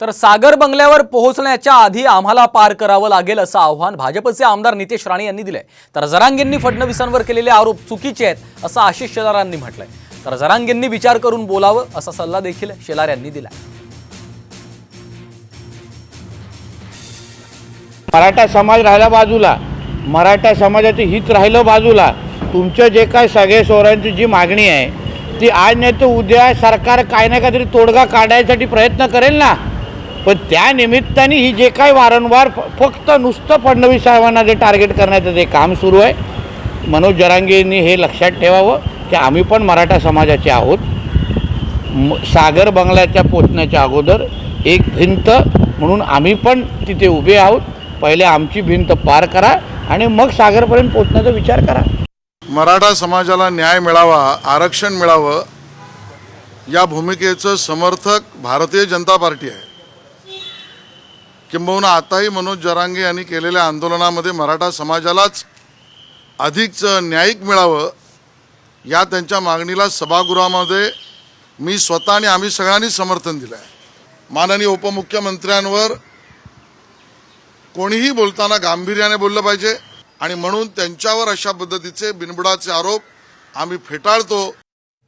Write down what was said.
तर सागर बंगल्यावर पोहोचण्याच्या आधी आम्हाला पार करावं लागेल असं आव्हान भाजपचे आमदार नितेश राणे यांनी दिलंय. तर जरांगेंनी फडणवीसांवर केलेले आरोप चुकीचे आहेत असं आशिष शेलारांनी म्हटलंय. तर जरांगेंनी विचार करून बोलावं असा सल्ला देखील शेलार यांनी दिलाय. मराठा समाज राहिला बाजूला. मराठा समाजाचं हित राहिलं बाजूला. तुमचं जे काय सगळे सोरांची जी मागणी आहे ती आज नाही तर उद्या सरकार काय ना काहीतरी तोडगा काढायसाठी प्रयत्न करेल ना? पण त्या निमित्ताने ही जे काय वारंवार फ- फक्त नुसतं फडणवीस साहेबांना जे टार्गेट करण्याचं जे काम सुरू आहे मनोज जरांगेंनी हे लक्षात ठेवावं की आम्ही पण मराठा समाजाचे आहोत. म- सागर बंगल्याच्या पोचण्याच्या अगोदर एक भिंत म्हणून आम्ही पण तिथे उभे आहोत. पहिले आमची भिंत पार करा आणि मग सागरपर्यंत पोचण्याचा विचार करा. मराठा समाजाला न्याय मिळावा आरक्षण मिळावं या भूमिकेचं समर्थक भारतीय जनता पार्टी आहे. किंबहुना आताही मनोज जरांगे यांनी केलेल्या आंदोलनामध्ये मराठा समाजालाच अधिकचं न्यायिक मिळावं या त्यांच्या मागणीला सभागृहामध्ये मी स्वतः आणि आम्ही सगळ्यांनी समर्थन दिलं आहे माननीय उपमुख्यमंत्र्यांवर कोणीही बोलताना गांभीर्याने बोललं पाहिजे आणि म्हणून त्यांच्यावर अशा पद्धतीचे बिनबुडाचे आरोप आम्ही फेटाळतो.